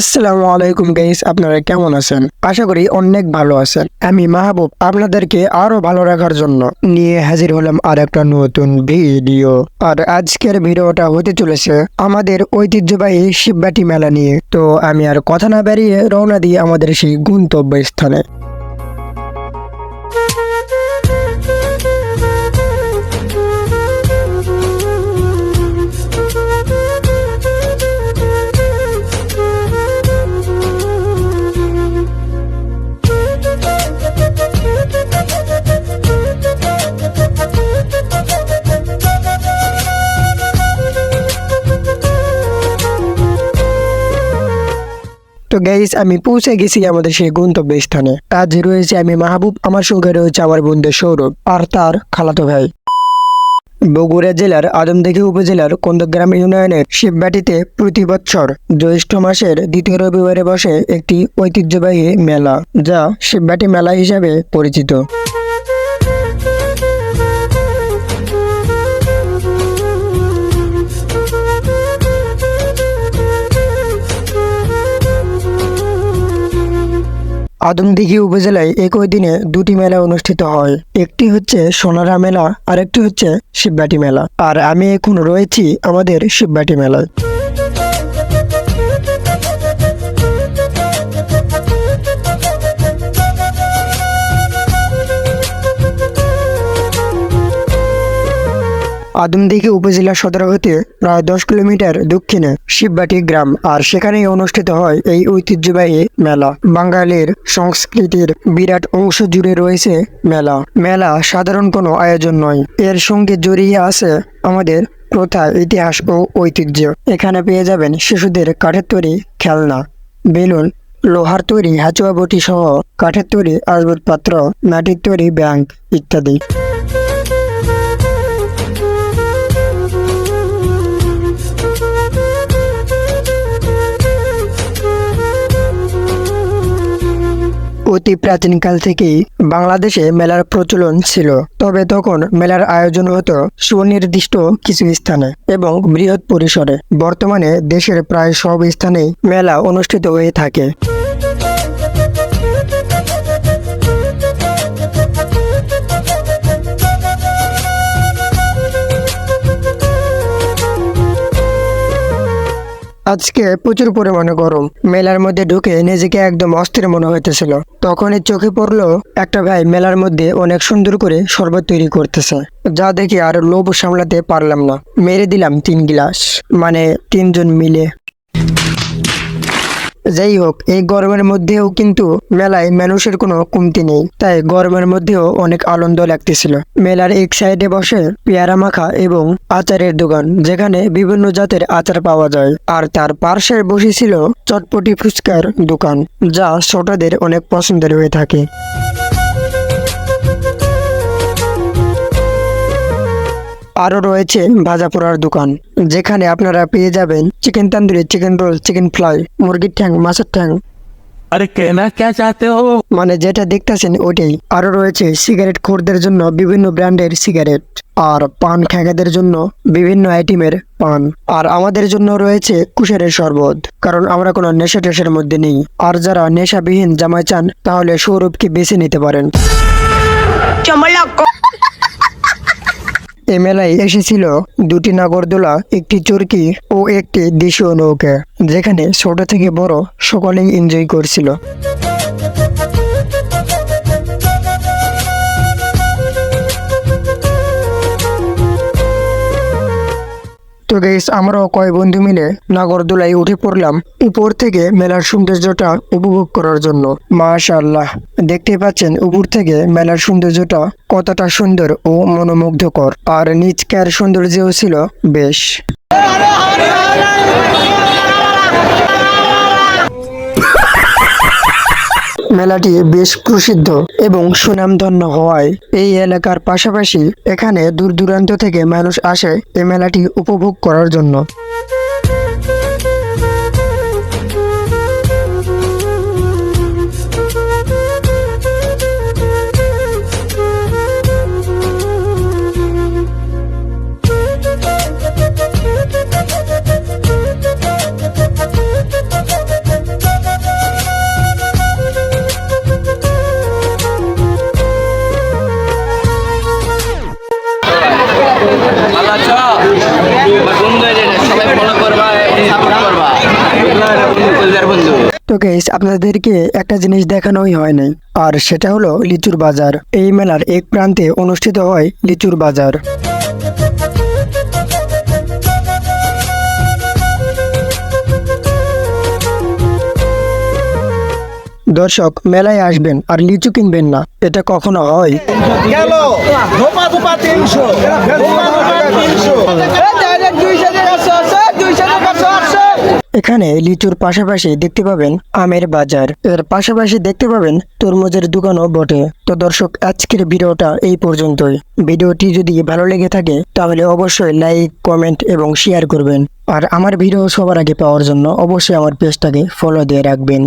আসসালামু আলাইকুম গাইস আপনারা কেমন আছেন? আশা করি অনেক ভালো আছেন। আমি মাহবুব, আপনাদেরকে আরও ভালো রাখার জন্য নিয়ে হাজির হলাম আর একটা নতুন ভিডিও আর আজকের ভিডিওটা হতে চলেছে আমাদের ঐতিহ্যবাহী শিববাটি মেলা নিয়ে। তো আমি আর কথা না বেরিয়ে রওনা দিয়ে আমাদের সেই গন্তব্য স্থানে তো গাইস আমি পৌঁছে গেছি আমাদের সেই গন্তব্য স্থানে কাজে রয়েছে আমি মাহবুব, আমার সঙ্গে রয়েছে আমার বন্ধু সৌরভ আর তার খালাতো ভাই। বগুড়া জেলার আদমদিঘি উপজেলার কন্দগ্রাম ইউনিয়নের শিববাটিতে প্রতি বছর জ্যৈষ্ঠ মাসের দ্বিতীয় রবিবারে বসে একটি ঐতিহ্যবাহী মেলা, যা শিববাটি মেলা হিসাবে পরিচিত। আদমদিঘি উপজেলায় একই দিনে দুটি মেলা অনুষ্ঠিত হয়। একটি হচ্ছে সোনারা মেলা আর একটি হচ্ছে শিববাটি মেলা। আর আমি এখন রয়েছি আমাদের শিববাটি মেলায়। আদমদিঘি উপজেলা সদর হতে প্রায় দশ কিলোমিটার দক্ষিণে শিববাটি গ্রাম, আর সেখানেই অনুষ্ঠিত হয় এই ঐতিহ্যবাহী মেলা। বাঙালির সংস্কৃতির বিরাট অংশ জুড়ে রয়েছে মেলা। মেলা সাধারণ কোনো আয়োজন নয়। এর সঙ্গে জড়িয়ে আছে আমাদের প্রথা, ইতিহাস ও ঐতিহ্য। এখানে পেয়ে যাবেন শিশুদের কাঠের তৈরি খেলনা, বেলুন, লোহার তৈরি হাচুয়া বটি সহ কাঠের তৈরি আসবাবপত্র, মাটির তৈরি ব্যাংক ইত্যাদি। অতি প্রাচীনকাল থেকেই বাংলাদেশে মেলার প্রচলন ছিল। তবে তখন মেলার আয়োজন হতো সুনির্দিষ্ট কিছু স্থানে এবং বৃহৎ পরিসরে। বর্তমানে দেশের প্রায় সব স্থানেই মেলা অনুষ্ঠিত হয়ে থাকে। আজকে প্রচুর পরিমাণে গরম। মেলার মধ্যে ঢুকে নিজেকে একদম অস্থির মনে হইতেছিল। তখনই চোখে পড়ল একটা ভাই মেলার মধ্যে অনেক সুন্দর করে শরবত তৈরি করতেছে। যা দেখে আর লোভ সামলাতে পারলাম না। মেরে দিলাম তিন গিলাস। মানে তিনজন মিলে। যাই হোক, এই গরমের মধ্যেও কিন্তু মেলায় মানুষের কোনো কমতি নেই। তাই গরমের মধ্যেও অনেক আনন্দ লাগতেছিল। মেলার এক সাইডে বসে পেয়ারা মাখা এবং আচারের দোকান, যেখানে বিভিন্ন জাতের আচার পাওয়া যায়। আর তার পার্শ্বে বসেছিল চটপটি ফুচকার দোকান, যা ছোটদের অনেক পছন্দের হয়ে থাকে। আরও রয়েছে ভাজা পোড়ার দোকান। যেখানে আপনারা পেয়ে যাবেন chicken tandoori chicken roll chicken fry মুরগির ঠ্যাং মাছের ঠ্যাং। আরে কেনা কে চাতে হো মানে যেটা দেখতেছেন ওটাই আরও রয়েছে সিগারেট খোরদের জন্য বিভিন্ন ব্র্যান্ডের সিগারেট আর পান খ্যাঁকাদের জন্য বিভিন্ন আইটেমের পান। আর আমাদের জন্য রয়েছে কুশারের শরবত কারণ আমরা কোনো নেশা টেশার মধ্যে নেই। আর যারা নেশাবিহীন জামাই চান তাহলে সৌরভকে বেছে নিতে পারেন। এ মেলায় এসেছিল দুটি নাগরদোলা, একটি চরকি ও একটি দেশীয় নৌকা, যেখানে ছোট থেকে বড় সকলেই এনজয় করছিল। তো গেস আমরাও কয় বন্ধু মিলে নাগরদোলায় উঠে পড়লাম উপর থেকে মেলার সৌন্দর্যটা উপভোগ করার জন্য। মাশাল্লাহ দেখতে পাচ্ছেন উপর থেকে মেলার সৌন্দর্যটা কতটা সুন্দর ও মনোমুগ্ধকর। আর নিচকার সৌন্দর্যও ছিল বেশ। মেলাটি বেশ প্রসিদ্ধ এবং সুনামধন্য হওয়ায় এই এলাকার পাশাপাশি এখানে দূর দূরান্ত থেকে মানুষ আসে এই মেলাটি উপভোগ করার জন্য। তো গেস আপনাদেরকে একটা জিনিস দেখানোই হয় নাই, আর সেটা হলো লিচুর বাজার। এই মেলার এক প্রান্তে অনুষ্ঠিত হয় লিচুর বাজার। দর্শক মেলায় আসবেন আর লিচু কিনবেন না। এটা কখনো হয়। এখানে লিচুর পাশাপাশি দেখতে পাবেন আমের বাজার। এর পাশাপাশি দেখতে পাবেন তরমুজের দোকানও বটে। তো দর্শক আজকের ভিডিওটা এই পর্যন্তই। ভিডিওটি যদি ভালো লেগে থাকে তাহলে অবশ্যই লাইক কমেন্ট এবং শেয়ার করবেন। আর আমার ভিডিও সবার আগে পাওয়ার জন্য অবশ্যই আমার পেজটাকে ফলো দিয়ে রাখবেন।